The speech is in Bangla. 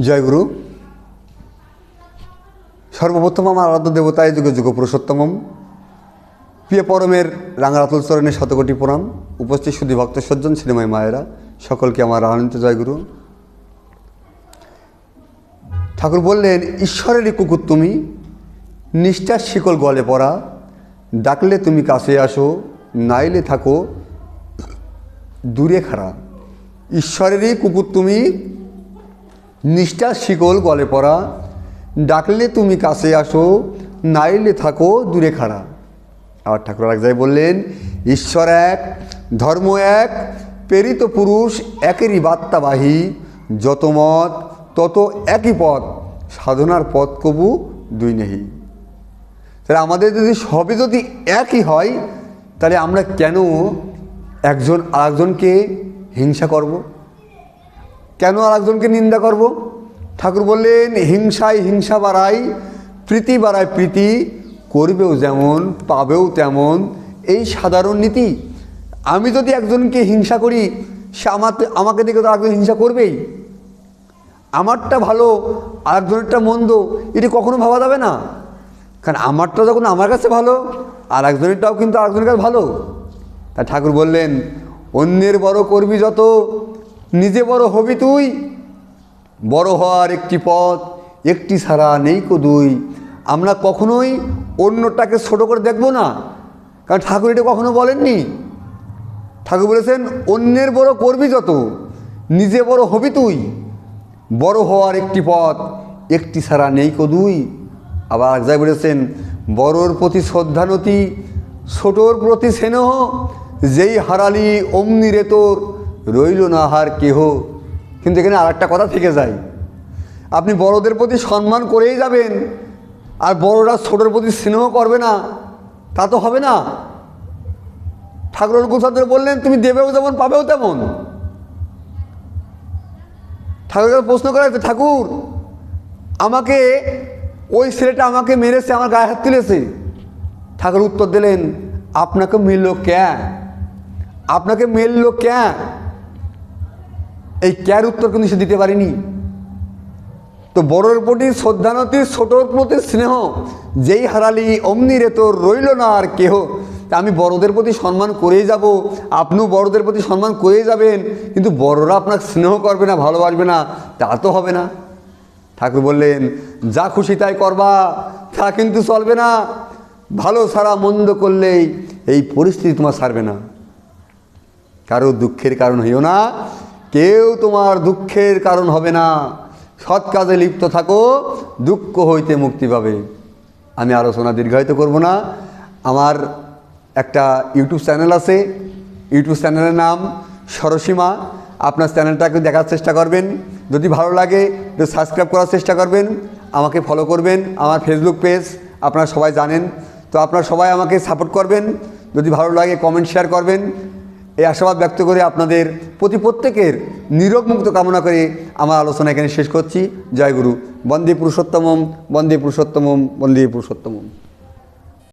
জয় গুরু সর্বপ্রথম আমার আরাধ্য দেবতায় যুগ যুগ পুরুষোত্তমম। প্রিয় পরমের রাঙারাতুল চরণের শতকোটি প্রণাম। উপস্থিত শুধু ভক্ত সজ্জন, সিনেমায় মায়েরা, সকলকে আমার আনন্দিত জয় গুরু ঠাকুর বললেন, ঈশ্বরেরই কুকুর তুমি, নিষ্ঠার শিকল গলে পড়া। ডাকলে তুমি কাছে আসো, নাইলে থাকো দূরে খাড়া। ঈশ্বরেরই কুকুর তুমি নিষ্ঠার শিকল গলে পড়া, ডাকলে তুমি কাছে আসো, নাইলে থাকো দূরে খাড়া। আবার ঠাকুর জায়গায় বললেন, ঈশ্বর এক, ধর্ম এক, প্রেরিত পুরুষ একেরই বার্তাবাহী, যত মত, তত একই পথ, সাধনার পথ কবু দুই নেহি। তাহলে আমাদের যদি সবই যদি একই হয়, তাহলে আমরা কেন একজন আরেকজনকে হিংসা করব? কেন আরেকজনকে নিন্দা করব? ঠাকুর বললেন, হিংসায় হিংসা বাড়াই, প্রীতি বাড়ায় প্রীতি, করবেও যেমন, পাবেও তেমন, এই সাধারণ নীতি। আমি যদি একজনকে হিংসা করি, সে আমার আমাকে দেখে তো আরেকজন হিংসা করবেই। আমারটা ভালো, আরেকজনেরটা মন্দ, এটি কখনো ভাবা যাবে না। কারণ আমারটা যখন আমার কাছে ভালো আর একজনেরটাও কিন্তু আরেকজনের কাছে ভালো। তা ঠাকুর বললেন, অন্যের বড় করবি যত নিজে বড় হবি তুই। বড় হওয়ার একটি পথ, একটি ছাড়া নেই কো দুই। আমরা কখনোই অন্যটাকে ছোট করে দেখব না। কারণ ঠাকুর এটা কখনো বলেননি। ঠাকুর বলেছেন, অন্যের বড় করবি যত, নিজে বড় হবি তুই। বড় হওয়ার একটি পথ, একটি ছাড়া নেই কো দুই। আবার জায়গায় বলেছেন, বড়োর প্রতি শ্রদ্ধানতি ছোটোর প্রতি স্নেহ, যেই হারালি অমনি রে তোর রইল না হার কেহ। কিন্তু এখানে আর একটা কথা থেকে যায়। আপনি বড়দের প্রতি সম্মান করেই যাবেন, আর বড়রা ছোটোর প্রতি স্নেহ করবে না, তা তো হবে না। ঠাকুর গোসাদের বললেন, তুমি দেবেও যেমন, পাবেও তেমন। ঠাকুরকে প্রশ্ন করা ঠাকুর, আমাকে ওই ছেলেটা আমাকে মেরেছে, আমার গায়ে হাত তুলেছে। ঠাকুর উত্তর দিলেন, আপনাকে মিলল ক্যা আপনাকে মেললো ক্যা এই ক্যার উত্তর কিন্তু সে দিতে পারিনি। তো বড়োর প্রতি শ্রদ্ধানতি, ছোটোর প্রতি স্নেহ, যেই হারালি, অমনি রে তোর রইল না আর কেহ। তা আমি বড়দের প্রতি সম্মান করেই যাব, আপনিও বড়দের প্রতি সম্মান করেই যাবেন, কিন্তু বড়রা আপনাকে স্নেহ করবে না, ভালোবাসবে না, তা তো হবে না। ঠাকুর বললেন, যা খুশি তাই করবা, তা কিন্তু চলবে না। ভালো সারা মন্দ করলেই এই পরিস্থিতি তোমার সারবে না। কারও দুঃখের কারণ হইও না কেউ তোমার দুঃখের কারণ হবে না। সৎ কাজে লিপ্ত থাকো, দুঃখ হইতে মুক্তি পাবে। আমি আলোচনা দীর্ঘায়িত করব না। আমার একটা ইউটিউব চ্যানেল আছে। ইউটিউব চ্যানেলের নাম সরসীমা। আপনার চ্যানেলটাকে দেখার চেষ্টা করবেন। যদি ভালো লাগে, একটু সাবস্ক্রাইব করার চেষ্টা করবেন। আমাকে ফলো করবেন। আমার ফেসবুক পেজ আপনারা সবাই জানেন। তো আপনারা সবাই আমাকে সাপোর্ট করবেন। যদি ভালো লাগে কমেন্ট শেয়ার করবেন। এই আশাবাদ ব্যক্ত করে আপনাদের প্রতি প্রত্যেকের নিরোগ মুক্ত কামনা করে আমার আলোচনা এখানে শেষ করছি। জয় গুরু। বন্দে পুরুষোত্তমম বন্দে পুরুষোত্তমম বন্দে পুরুষোত্তমম।